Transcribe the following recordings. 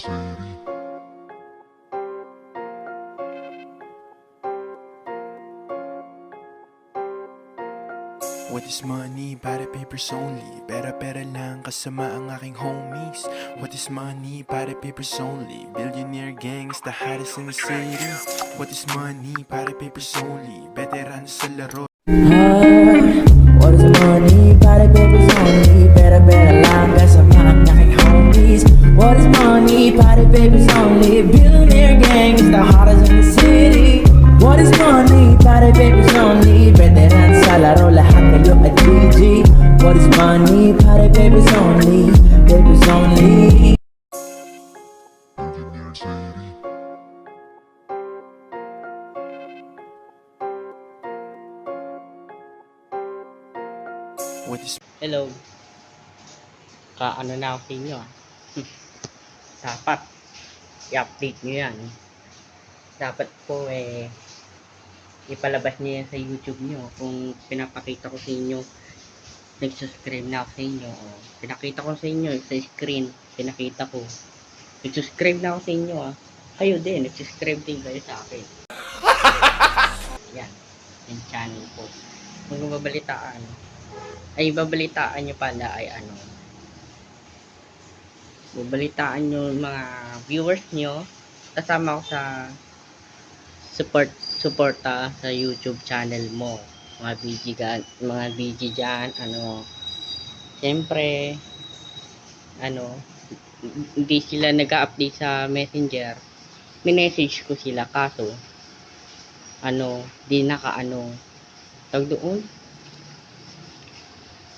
City. What is money? Para papers only Pera-pera lang kasama ang aking homies What is money? Para papers only Billionaire gang is the hottest in the city What is money? Para papers only Veteran sa laro What is money? Para papers money? Para papers only Papers only Hello. Ka ano na ako sa inyo ah. Dapat i-update nyo yan. Dapat po eh ipalabas nyo yan sa YouTube nyo. Kung pinapakita ko sa inyo, nag-subscribe na ako sa inyo. Oh. Pinakita ko sa inyo sa screen. Pinakita ko. Nag-subscribe na ako sa inyo ah. Kayo din, nag-subscribe din kayo sa akin. Yan. Yung channel ko. Kung babalitaan, ay babalitaan nyo pala ay ano babalitaan nyo yung mga viewers nyo kasama ko sa support suporta sa YouTube channel mo mga BG gan mga BG dyan ano syempre ano hindi sila nag-update sa messenger. Minessage ko sila kaso ano di naka ano tag doon?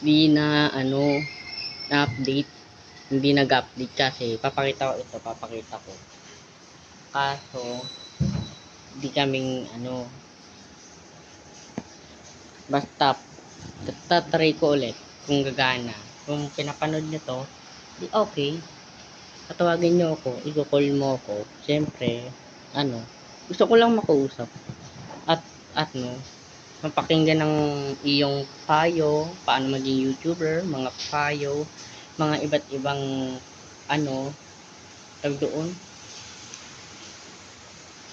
Di na ano na update hindi nag-update kasi papakita ko ito papakita ko. Kaso di kaming ano basta tatry ko ulit kung gagana kung pinapanood nyo to okay tatawagin nyo ako i-call mo ako syempre ano gusto ko lang makausap at at no mapakinggan ng iyong payo, paano maging YouTuber, mga payo, mga iba't ibang ano, tag doon.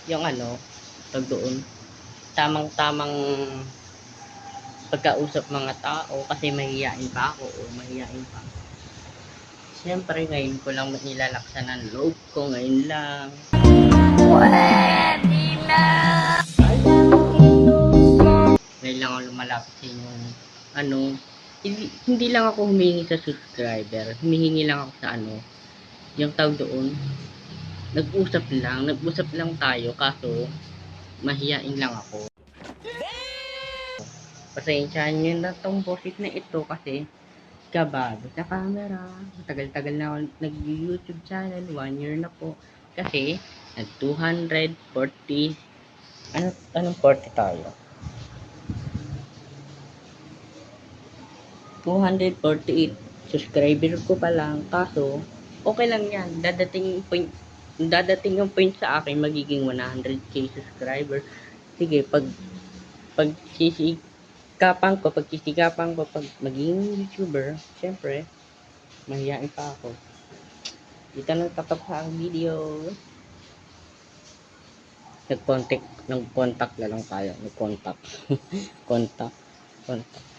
Yung ano, tag doon. Tamang-tamang pagkausap mga tao kasi mahihiyain pa ako o mahihiyain pa. Siyempre, ngayon ko lang nilalaksan ang loob ko, ngayon lang. Ngayon lang ako lumalapit sa inyo. Ano, hindi, lang ako humingi sa subscriber. Humihingi lang ako sa ano, yung tawag doon. Nag-usap lang, nag-usap lang tayo kaso mahiyain lang ako. Pasensyahan nyo na tong boses na ito kasi kabado sa camera. Matagal-tagal na ako nag-YouTube channel. One year na po. Kasi, nag 240 ano, anong 40 tayo? 248 subscriber ko pa lang kaso okay lang yan dadating yung point dadating yung point sa akin magiging 100k subscriber sige pag pag sisikapan ko pag sisikapan ko pag maging youtuber syempre mahihain pa ako. Dito na tatap ang video. Nag-contact nag-contact na lang tayo. Nag-contact. Contact. Contact